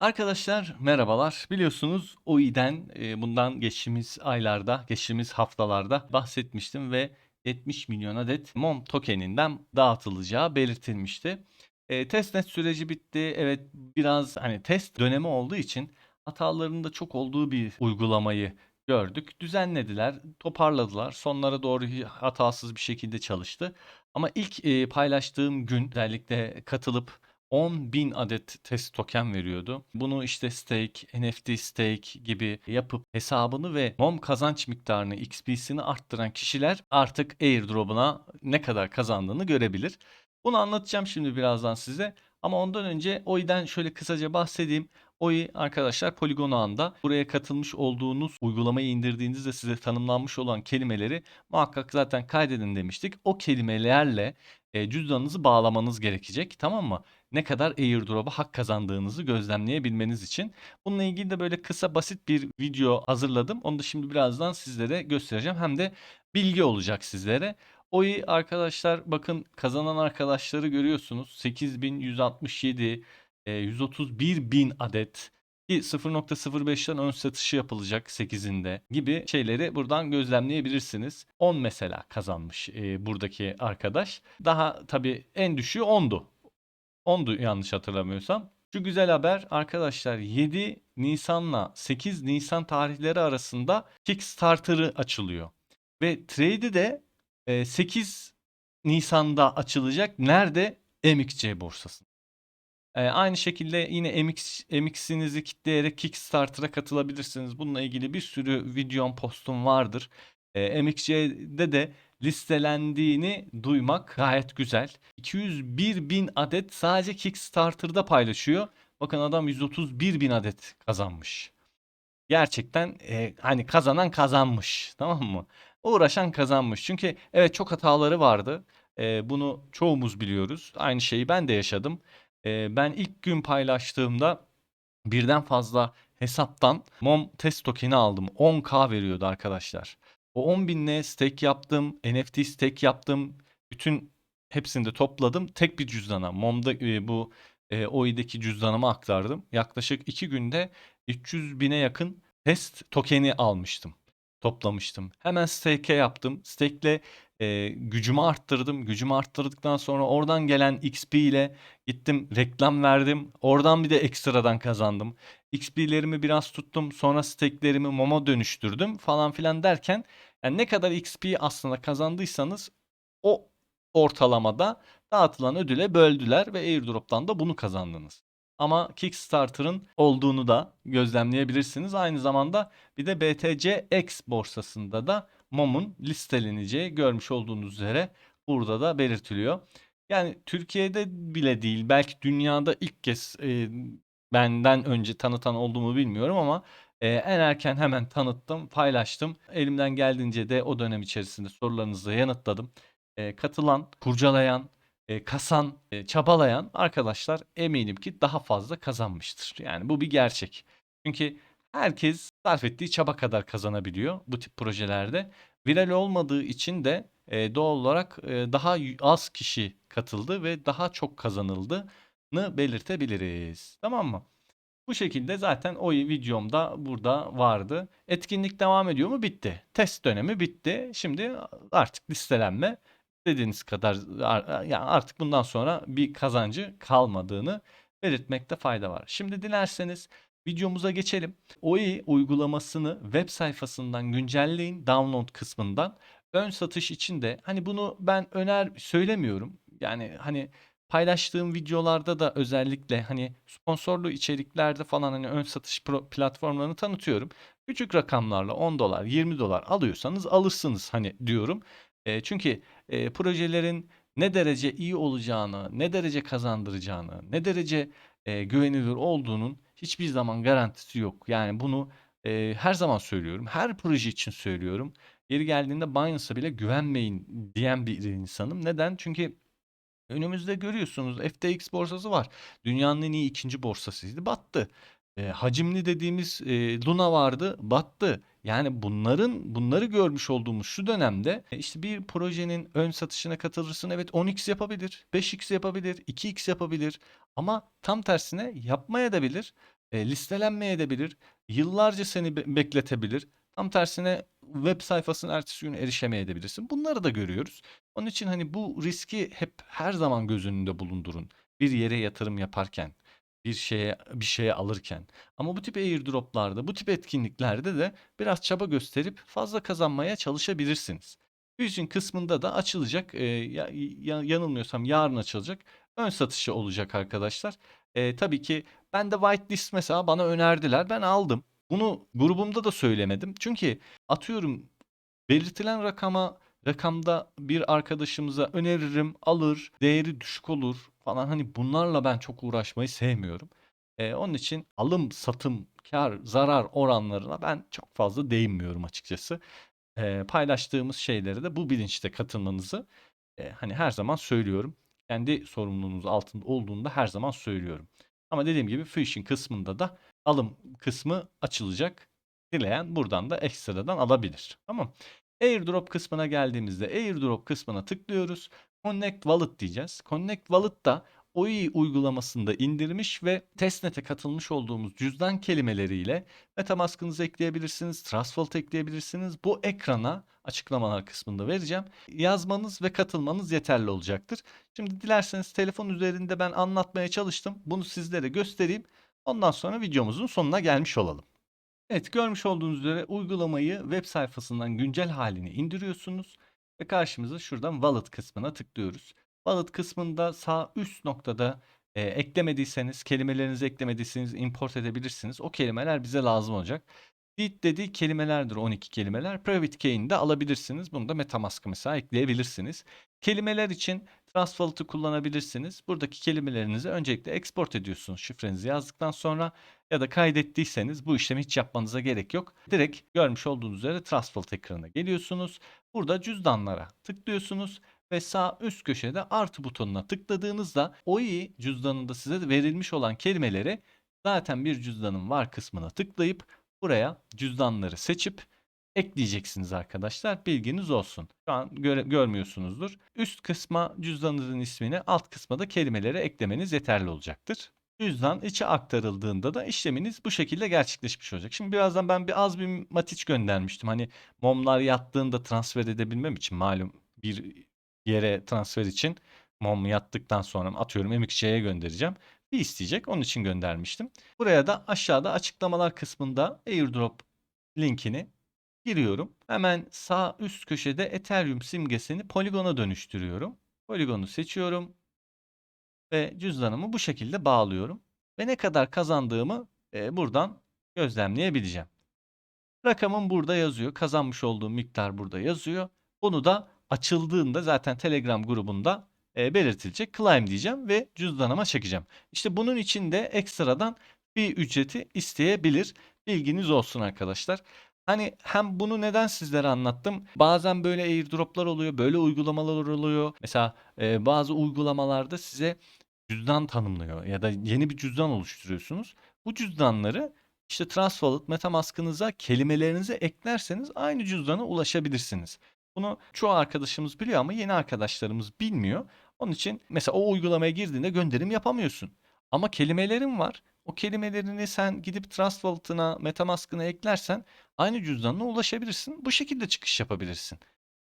Arkadaşlar merhabalar. Biliyorsunuz OI'den e, bundan geçtiğimiz aylarda, geçtiğimiz haftalarda bahsetmiştim ve 70 milyon adet MOM tokeninden dağıtılacağı belirtilmişti. E, testnet süreci bitti. Evet biraz hani test dönemi olduğu için hatalarının da çok olduğu bir uygulamayı gördük. Düzenlediler, toparladılar. Sonlara doğru hatasız bir şekilde çalıştı. Ama ilk e, paylaştığım gün özellikle katılıp 10.000 adet test token veriyordu. Bunu işte stake, NFT stake gibi yapıp hesabını ve mom kazanç miktarını, XP'sini arttıran kişiler artık airdrop'una ne kadar kazandığını görebilir. Bunu anlatacağım şimdi birazdan size. Ama ondan önce OI'den şöyle kısaca bahsedeyim. OI arkadaşlar Polygon ağında buraya katılmış olduğunuz uygulamayı indirdiğinizde size tanımlanmış olan kelimeleri muhakkak zaten kaydedin demiştik. O kelimelerle e, cüzdanınızı bağlamanız gerekecek tamam mı? Ne kadar airdrop'a hak kazandığınızı gözlemleyebilmeniz için. Bununla ilgili de böyle kısa basit bir video hazırladım. Onu da şimdi birazdan sizlere göstereceğim. Hem de bilgi olacak sizlere. OI arkadaşlar bakın kazanan arkadaşları görüyorsunuz. 8167, e, 131 bin adet ki 0.05'ten ön satışı yapılacak 8'inde gibi şeyleri buradan gözlemleyebilirsiniz. 10 mesela kazanmış e, buradaki arkadaş. Daha tabii en düşüğü 10'du. 10'du yanlış hatırlamıyorsam. Şu güzel haber arkadaşlar 7 Nisan'la 8 Nisan tarihleri arasında Kickstarter'ı açılıyor. Ve trade'i de e, 8 Nisan'da açılacak. Nerede? MXC borsasında. E, aynı şekilde yine MX, MX'inizi kitleyerek Kickstarter'a katılabilirsiniz. Bununla ilgili bir sürü videom postum vardır. E, MXC'de de listelendiğini duymak gayet güzel. 201 bin adet sadece Kickstarter'da paylaşıyor. Bakın adam 131 bin adet kazanmış. Gerçekten e, hani kazanan kazanmış tamam mı? Uğraşan kazanmış. Çünkü evet çok hataları vardı. E, bunu çoğumuz biliyoruz. Aynı şeyi ben de yaşadım. E, ben ilk gün paylaştığımda birden fazla hesaptan MOM test tokeni aldım. 10k veriyordu arkadaşlar. O 10 binle stake yaptım, NFT stake yaptım. Bütün hepsini de topladım. Tek bir cüzdana, MOM'da e, bu e, OI'deki cüzdanıma aktardım. Yaklaşık 2 günde 300 bine yakın test tokeni almıştım. Toplamıştım. Hemen stake'e yaptım. Stake'le e, gücümü arttırdım. Gücümü arttırdıktan sonra oradan gelen XP ile gittim reklam verdim. Oradan bir de ekstradan kazandım. XP'lerimi biraz tuttum. Sonra stake'lerimi MOM'a dönüştürdüm falan filan derken yani ne kadar XP aslında kazandıysanız o ortalamada dağıtılan ödüle böldüler ve airdrop'tan da bunu kazandınız. Ama Kickstarter'ın olduğunu da gözlemleyebilirsiniz. Aynı zamanda bir de BTCX borsasında da MOM'un listeleneceği görmüş olduğunuz üzere burada da belirtiliyor. Yani Türkiye'de bile değil belki dünyada ilk kez e, benden önce tanıtan olduğumu bilmiyorum ama e, en erken hemen tanıttım, paylaştım. Elimden geldiğince de o dönem içerisinde sorularınızı yanıtladım. E, katılan, kurcalayan, e, kasan, e, çabalayan arkadaşlar eminim ki daha fazla kazanmıştır. Yani bu bir gerçek. Çünkü herkes sarf ettiği çaba kadar kazanabiliyor bu tip projelerde. Viral olmadığı için de e, doğal olarak e, daha az kişi katıldı ve daha çok kazanıldığını belirtebiliriz. Tamam mı? Bu şekilde zaten o videomda burada vardı. Etkinlik devam ediyor mu? Bitti. Test dönemi bitti. Şimdi artık listelenme dediğiniz kadar ar- yani artık bundan sonra bir kazancı kalmadığını belirtmekte fayda var. Şimdi dilerseniz videomuza geçelim. OI uygulamasını web sayfasından güncelleyin download kısmından. Ön satış için de hani bunu ben öner söylemiyorum. Yani hani paylaştığım videolarda da özellikle hani sponsorlu içeriklerde falan hani ön satış platformlarını tanıtıyorum. Küçük rakamlarla 10 dolar 20 dolar alıyorsanız alırsınız hani diyorum. E, çünkü e, projelerin ne derece iyi olacağını, ne derece kazandıracağını, ne derece e, güvenilir olduğunun hiçbir zaman garantisi yok. Yani bunu e, her zaman söylüyorum. Her proje için söylüyorum. Yeri geldiğinde Binance'a bile güvenmeyin diyen bir insanım. Neden? Çünkü Önümüzde görüyorsunuz FTX borsası var. Dünyanın en iyi ikinci borsasıydı. Battı. E, hacimli dediğimiz e, Luna vardı. Battı. Yani bunların bunları görmüş olduğumuz şu dönemde e, işte bir projenin ön satışına katılırsın. Evet 10x yapabilir, 5x yapabilir, 2x yapabilir ama tam tersine yapmaya da bilir. e, listelenmeye de bilir. Yıllarca seni be- bekletebilir. Tam tersine web sayfasının ertesi gün erişemeyebilirsin. Bunları da görüyoruz. Onun için hani bu riski hep her zaman göz önünde bulundurun. Bir yere yatırım yaparken, bir şeye bir şeye alırken. Ama bu tip airdroplarda, bu tip etkinliklerde de biraz çaba gösterip fazla kazanmaya çalışabilirsiniz. Fusion kısmında da açılacak. e, ya- ya- yanılmıyorsam yarın açılacak. Ön satışı olacak arkadaşlar. E, tabii ki ben de whitelist mesela bana önerdiler. Ben aldım. Bunu grubumda da söylemedim. Çünkü atıyorum belirtilen rakama rakamda bir arkadaşımıza öneririm, alır, değeri düşük olur falan. Hani bunlarla ben çok uğraşmayı sevmiyorum. Ee, onun için alım, satım, kar, zarar oranlarına ben çok fazla değinmiyorum açıkçası. Ee, paylaştığımız şeylere de bu bilinçte katılmanızı e, hani her zaman söylüyorum. Kendi sorumluluğunuz altında olduğunda her zaman söylüyorum. Ama dediğim gibi phishing kısmında da alım kısmı açılacak. Dileyen buradan da ekstradan alabilir. Tamam. Airdrop kısmına geldiğimizde Airdrop kısmına tıklıyoruz. Connect Wallet diyeceğiz. Connect Wallet da OI uygulamasında indirmiş ve testnet'e katılmış olduğumuz cüzdan kelimeleriyle MetaMask'ınızı ekleyebilirsiniz, Trust Wallet ekleyebilirsiniz. Bu ekrana açıklamalar kısmında vereceğim. Yazmanız ve katılmanız yeterli olacaktır. Şimdi dilerseniz telefon üzerinde ben anlatmaya çalıştım. Bunu sizlere göstereyim. Ondan sonra videomuzun sonuna gelmiş olalım. Evet görmüş olduğunuz üzere uygulamayı web sayfasından güncel halini indiriyorsunuz ve karşımıza şuradan wallet kısmına tıklıyoruz. Wallet kısmında sağ üst noktada e, eklemediyseniz, kelimelerinizi eklemediyseniz import edebilirsiniz. O kelimeler bize lazım olacak. Seed dediği kelimelerdir 12 kelimeler. Private key'ini de alabilirsiniz. Bunu da Metamask'a mesela ekleyebilirsiniz. Kelimeler için Wallet'ı kullanabilirsiniz. Buradaki kelimelerinizi öncelikle export ediyorsunuz şifrenizi yazdıktan sonra ya da kaydettiyseniz bu işlemi hiç yapmanıza gerek yok. Direkt görmüş olduğunuz üzere Wallet ekranına geliyorsunuz. Burada cüzdanlara tıklıyorsunuz ve sağ üst köşede artı butonuna tıkladığınızda OI cüzdanında size verilmiş olan kelimeleri zaten bir cüzdanım var kısmına tıklayıp buraya cüzdanları seçip ekleyeceksiniz arkadaşlar. Bilginiz olsun. Şu an göre- görmüyorsunuzdur. Üst kısma cüzdanınızın ismini, alt kısma da kelimeleri eklemeniz yeterli olacaktır. Cüzdan içe aktarıldığında da işleminiz bu şekilde gerçekleşmiş olacak. Şimdi birazdan ben bir az bir matiç göndermiştim. Hani momlar yattığında transfer edebilmem için malum bir yere transfer için mom yattıktan sonra atıyorum MXC'ye göndereceğim. Bir isteyecek. Onun için göndermiştim. Buraya da aşağıda açıklamalar kısmında airdrop linkini giriyorum. Hemen sağ üst köşede Ethereum simgesini poligona dönüştürüyorum. Poligonu seçiyorum ve cüzdanımı bu şekilde bağlıyorum. Ve ne kadar kazandığımı e, buradan gözlemleyebileceğim. Rakamım burada yazıyor. Kazanmış olduğum miktar burada yazıyor. Bunu da açıldığında zaten Telegram grubunda e, belirtilecek. Claim diyeceğim ve cüzdanıma çekeceğim. İşte bunun için de ekstradan bir ücreti isteyebilir. Bilginiz olsun arkadaşlar. Hani hem bunu neden sizlere anlattım? Bazen böyle airdroplar oluyor, böyle uygulamalar oluyor. Mesela e, bazı uygulamalarda size cüzdan tanımlıyor ya da yeni bir cüzdan oluşturuyorsunuz. Bu cüzdanları işte Trust Wallet, Metamask'ınıza kelimelerinizi eklerseniz aynı cüzdana ulaşabilirsiniz. Bunu çoğu arkadaşımız biliyor ama yeni arkadaşlarımız bilmiyor. Onun için mesela o uygulamaya girdiğinde gönderim yapamıyorsun. Ama kelimelerin var. O kelimelerini sen gidip Trust Wallet'ına, Metamask'ına eklersen aynı cüzdanına ulaşabilirsin. Bu şekilde çıkış yapabilirsin.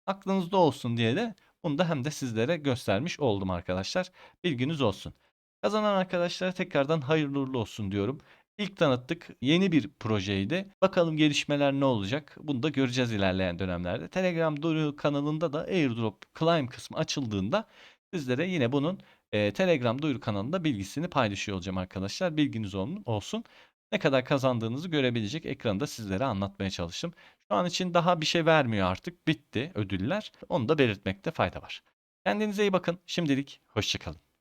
Aklınızda olsun diye de bunu da hem de sizlere göstermiş oldum arkadaşlar. Bilginiz olsun. Kazanan arkadaşlara tekrardan hayırlı uğurlu olsun diyorum. İlk tanıttık. Yeni bir projeydi. Bakalım gelişmeler ne olacak? Bunu da göreceğiz ilerleyen dönemlerde. Telegram kanalında da airdrop climb kısmı açıldığında sizlere yine bunun e, Telegram duyuru kanalında bilgisini paylaşıyor olacağım arkadaşlar. Bilginiz olsun. Ne kadar kazandığınızı görebilecek ekranda sizlere anlatmaya çalıştım. Şu an için daha bir şey vermiyor artık. Bitti ödüller. Onu da belirtmekte fayda var. Kendinize iyi bakın. Şimdilik hoşçakalın.